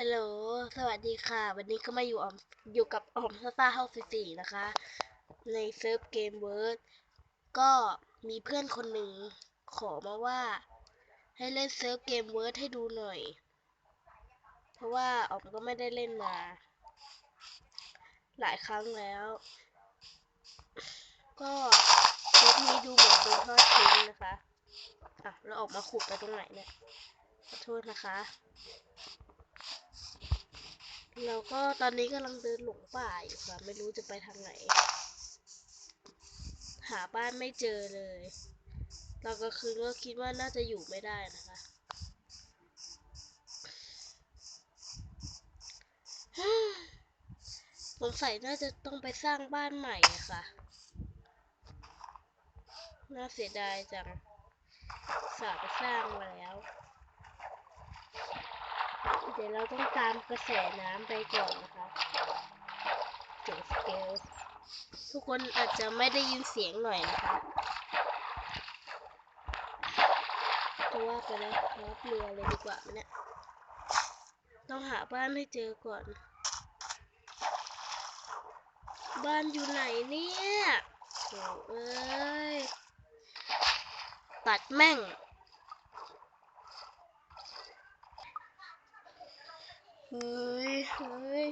ฮัลโหล สวัสดีค่ะ วันนี้ก็มาอยู่ออมอยู่กับออมสตาร์เฮาส์สี่นะคะ ในเซิร์ฟเกมเวิร์ดก็มีเพื่อนคนหนึ่งขอมาว่า ให้เล่นเซิร์ฟเกมเวิร์ดให้ดูหน่อย เพราะว่าออมก็ไม่ได้เล่นมา หลายครั้งแล้ว ก็คลิปนี้ดูเหมือนโดนทอดทิ้งนะคะ อะแล้วออกมาขุดไปตรงไหนเนี่ย ขอโทษนะคะ แล้วก็ตอนนี้กำลังเดินหลงป่าอยู่ค่ะไม่รู้จะไปทางไหน หาบ้านไม่เจอเลยตอนกลางคืนก็คิดว่าน่าจะอยู่ไม่ได้นะคะสงสัยน่าจะต้องไปสร้างบ้านใหม่ค่ะ น่าเสียดายจังสาไปสร้างมาแล้ว เดี๋ยวเราต้องตามกระแสน้ำไปก่อนนะคะเสียงสเกลทุกคนอาจจะไม่ได้ยินเสียงหน่อยนะคะจะว่าไปแล้วรับเรือเลยดีกว่าเนี่ยต้องหาบ้านให้เจอก่อน บ้านอยู่ไหนเนี่ยโอ้เอ้ย ตัดแม่ง ฮ้ยเฮ้ย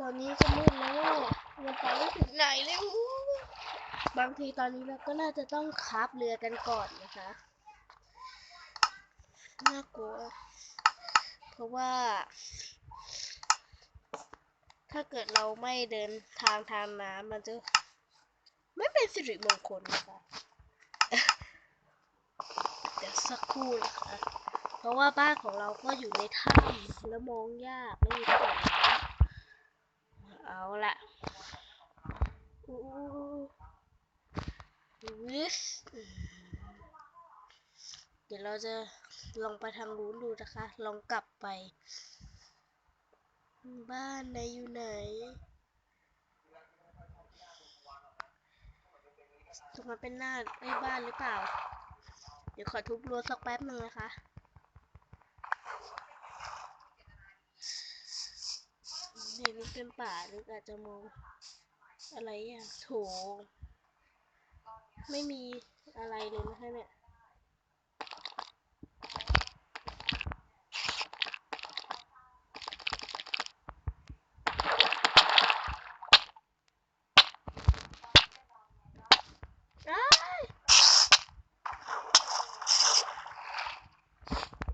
ตอนนี้ก็มืดแล้วมันไปไม่ถึงไหนเลยอู้บางทีตอนนี้เราก็น่าจะต้องคราบเรือกันก่อนนะคะ น่ากลัว เพราะว่า ถ้าเกิดเราไม่เดินทางทางน้ำมันจะไม่เป็นสิริมงคลนะคะ เดี๋ยวสักครู่นะคะ เพราะว่าบ้านของเราก็อยู่ในถ้ำแล้วมองยากไม่มีที่ไหนเอาละอู้วิสเดี๋ยวเราจะลองไปทางนู้นดูนะคะ ลองกลับไป บ้านไหนอยู่ไหนตรงนั้นเป็นหน้าไอ้บ้านหรือเปล่า เดี๋ยวขอทุบรั้วสักแป๊บหนึ่งนะคะ เห็นเป็นป่าหรืออาจจะมองอะไรอะโถไม่มีอะไรเลยนะคะเนี่ย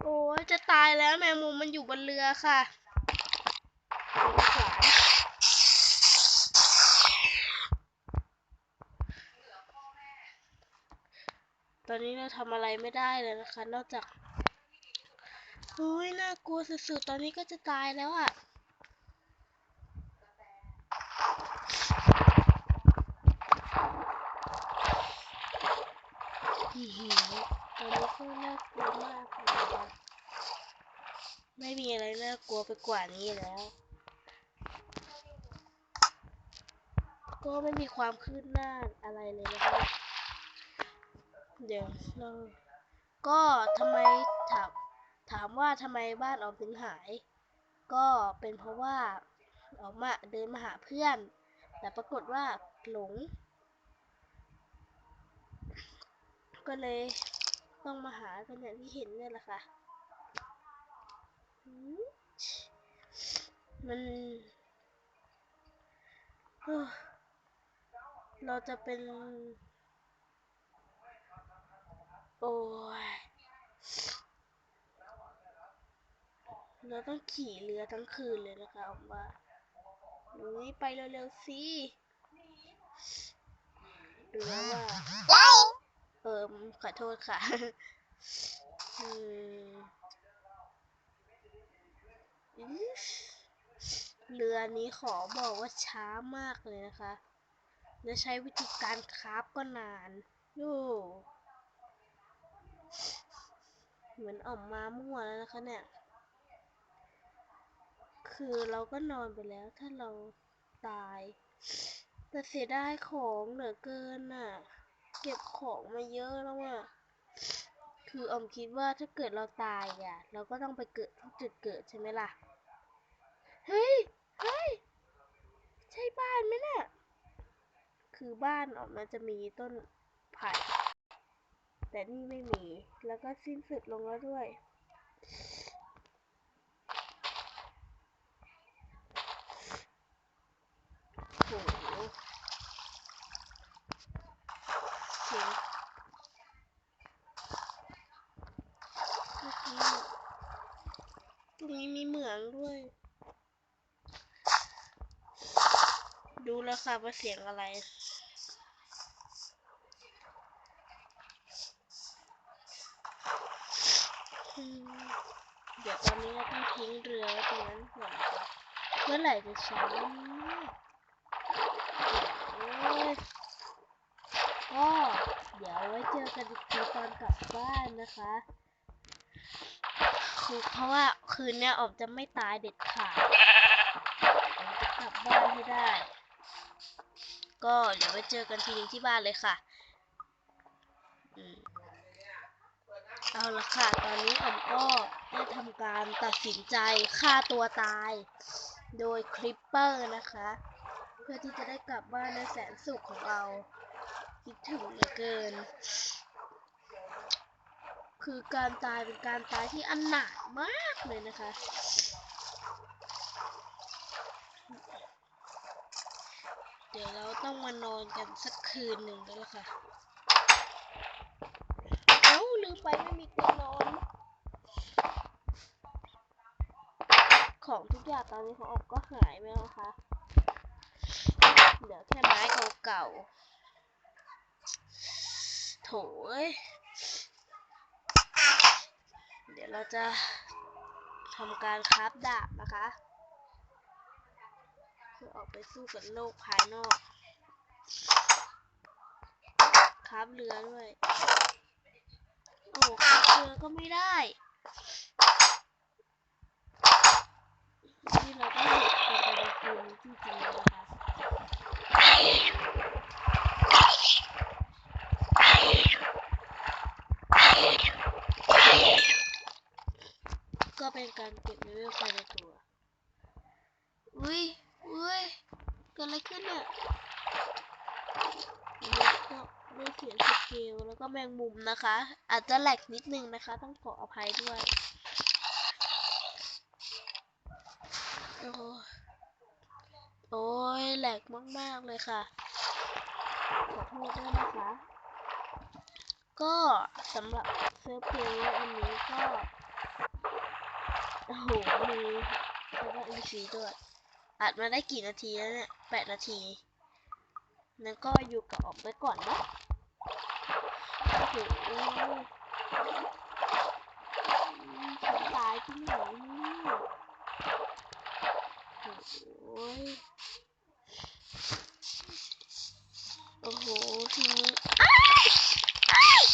โอ้จะตายแล้วแมงมุมมันอยู่บนเรือค่ะ สงสารตอนนี้เราทำอะไรไม่ได้เลยนะคะ นอกจากโอ้ยน่ากลัวสุดๆ ตอนนี้ก็จะตายแล้วอะตอนนี้ก็น่ากลัวมากเลยนะไม่มีอะไรน่ากลัวไปกว่านี้แล้ว ก็ไม่มีความคืบหน้าอะไรเลยนะคะเดี๋ยวเราก็ทำไมถามถามว่าทำไมบ้านออมถึงหาย ก็เป็นเพราะว่าออกมาเดินมาหาเพื่อน แต่ปรากฏว่าหลง ก็เลยต้องมาหากันอย่างที่เห็นเนี่ยแหละค่ะ มันเฮ้อ เราจะเป็น โอ้ย เราต้องขี่เรือทั้งคืนเลยนะคะออกมานุ้ยไปเร็วๆสิเรือว่าเอิมขอโทษค่ะอือเรือนี้ขอบอกว่าช้ามากเลยนะคะ และใช้วิธีการคราฟก็นานโอ้เหมือนออกมามั่วแล้วนะคะเนี่ย คือเราก็นอนไปแล้วถ้าเราตาย แต่เสียดายของเหลือเกินน่ะ เก็บของมาเยอะแล้วอะ คืออมคิดว่าถ้าเกิดเราตายอะ เราก็ต้องไปเกิดที่จุดเกิดใช่ไหมล่ะ เฮ้ย เฮ้ย ใช่บ้านไหมน่ะ คือบ้านออกมาจะมีต้นไผ่แต่นี่ไม่มี แล้วก็สิ้นสุดลงแล้วด้วยโหเสียงตรงนี้มีเหมืองด้วย ดูแล้วค่ะว่าเสียงอะไร อืม เดี๋ยวตอนนี้เราต้องทิ้งเรือไว้ตรงนั้นก่อนนะคะเมื่อไหร่จะช้าเนี่ยโอ้ยก็เดี๋ยวไว้เจอกันอีกทีตอนกลับบ้านนะคะคือเพราะว่าคืนเนี้ยออมจะไม่ตายเด็ดขาดออมจะกลับบ้านให้ได้ ก็เดี๋ยวไว้เจอกันทีนึงที่บ้านเลยค่ะอืม เอาละค่ะ ตอนนี้ออมก็ได้ทำการตัดสินใจฆ่าตัวตาย โดยคลิปเปอร์นะคะ เพื่อที่จะได้กลับบ้านในแสนสุขของเรา คิดถึงเหลือเกิน คือการตายเป็นการตายที่อันหนามากเลยนะคะ เดี๋ยวเราต้องมานอนกันสักคืนหนึ่งแล้วล่ะค่ะ ไปไม่มีเตียงนอน ของทุกอย่างตอนนี้ของออกก็หายไปแล้วนะคะเหลือแค่ไม้เก่าๆโถเอ้ยเดี๋ยวเราจะทำการคราฟดาบนะคะเพื่อออกไปสู้กับโลกภายนอก คราฟเรือด้วย โอ้คราฟเรือก็ไม่ได้นี่เราก็เห็นเป็นประเด็นจริงๆนะคะก็เป็นการเก็บเลเวลภายในตัว อุ้ยอุ้ยเกิดอะไรขึ้นเนี่ยอันนี้ก็ได้เสียงสเก็แมงมุมนะคะ อาจจะแหลกนิดนึงนะคะ ต้องขออภัยด้วยโอ้ยโอ้ยแหลกมาก ๆ เลยค่ะ ขอโทษด้วยนะคะ ก็สำหรับเซิร์ฟเพลงอันนี้ก็ โอ้โห มีแล้วก็อินซีด้วยอัดมาได้กี่นาทีแล้วเนี่ยแปดนาทีนั้นก็อยู่กับออกไปก่อนนะ โอ้โหฉันตายที่ไหนนี่โอ้ยโอ้โหทีนี้อ้ายอ้าย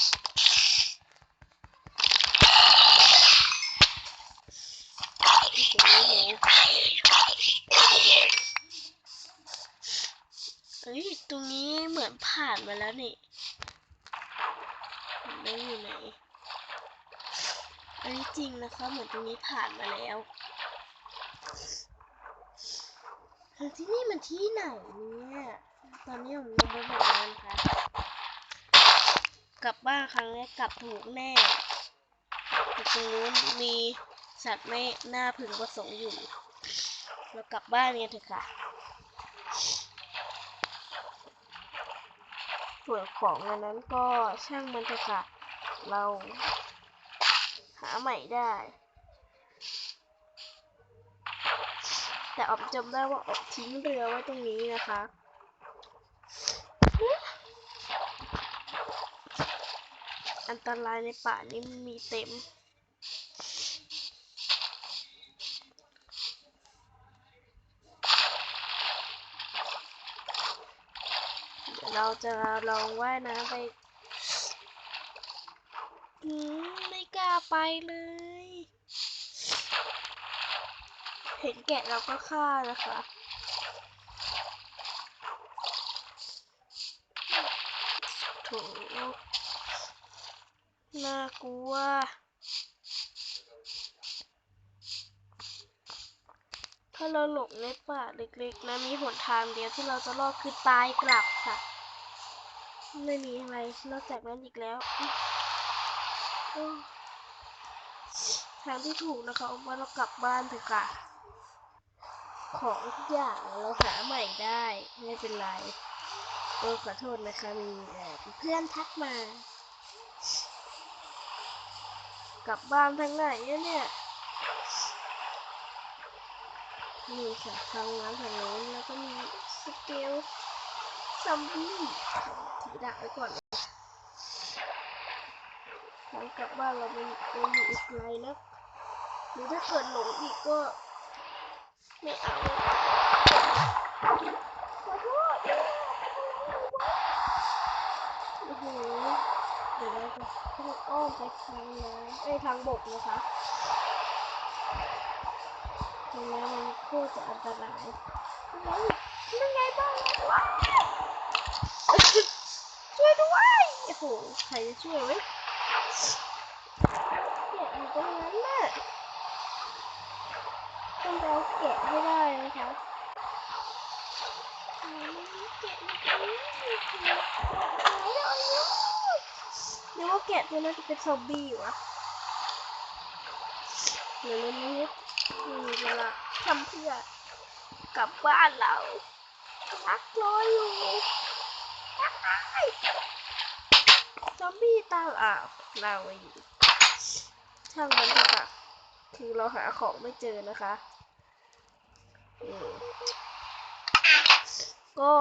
โอ้โหเฮ้ย ตรงนี้เหมือนผ่านมาแล้วนี่ ไม่อยู่ไหน อันนี้จริงนะคะ เหมือนตรงนี้ผ่านมาแล้วแล้วที่นี่มันที่ไหนเนี่ย ตอนนี้ผมงงไปหมดแล้วนะคะกลับบ้านครั้งแรกกลับถูกแน่แต่ตรงนู้นมีสัตว์ไม่น่าพึงประสงค์อยู่ เรากลับบ้านกันเถอะค่ะ ส่วนของอันนั้นก็ช่างมันเถอะค่ะ เราหาใหม่ได้ แต่ออกจำได้ว่าออบทิ้งเรือไว้ตรงนี้นะคะอันตรายในป่านี้มีเต็ม เดี๋ยวเราจะลองว่ายน้ำไปอืมไม่กล้าไปเลย เห็นแกะเราก็ฆ่านะคะโถน่ากลัวโถถ้าเราหลงในป่าเล็กๆนะมีหนทางเดียวที่เราจะรอดคือตายกลับค่ะ ไม่มีอะไรนอกจากนั้นอีกแล้ว ทางที่ถูกนะคะเอาว่าเรากลับบ้านเถอะค่ะ ของทุกอย่างเราหาใหม่ได้ไม่เป็นไรเออขอโทษนะคะมีเพื่อนทักมา กลับบ้านทางไหนเนี่ยนี่ค่ะทางนั้นทางโน้นแล้วก็มีสเกล ซัมบี้ถือดาบไว้ก่อนเลยทางกลับบ้านเราเป็นยังอยู่อีกไกลนะหรือถ้าเกิดหลงอีกก็ ไม่เอาขอโทษโอ้โหเดี๋ยวเราจะต้องอ้อมไปทางน้ำเอ้ทางบกนะคะตรงนั้นมันโคตรจะอันตราย เฮ้ยนั่นไงบ้างว้าวช่วยด้วยโอ้โหใครจะช่วยไหมแกะอยู่ตรงนั้นน่ะต้องไปเอาแกะให้ได้นะคะอืมแกะอยู่ตรงนี้ไหนเอาอยู่เดี๋ยวว่าแกะตัวนั้นจะเป็นซอมบี้วะเดี๋ยวมันนี้ไม่มีเวลาทำเพื่อกลับบ้านเรา พักรออยู่ซอมบี้ตามอ่าวเราอยู่ช่างมันเถอะค่ะ คือเราหาของไม่เจอนะคะเออก็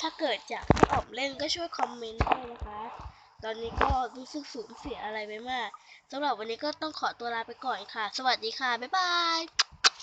ถ้าเกิดอยากให้ออกเล่นก็ช่วยคอมเมนต์ด้วยนะคะ ตอนนี้ก็รู้สึกสูญเสียอะไรไปมากสำหรับวันนี้ก็ต้องขอตัวลาไปก่อนค่ะ สวัสดีค่ะ บ๊ายบาย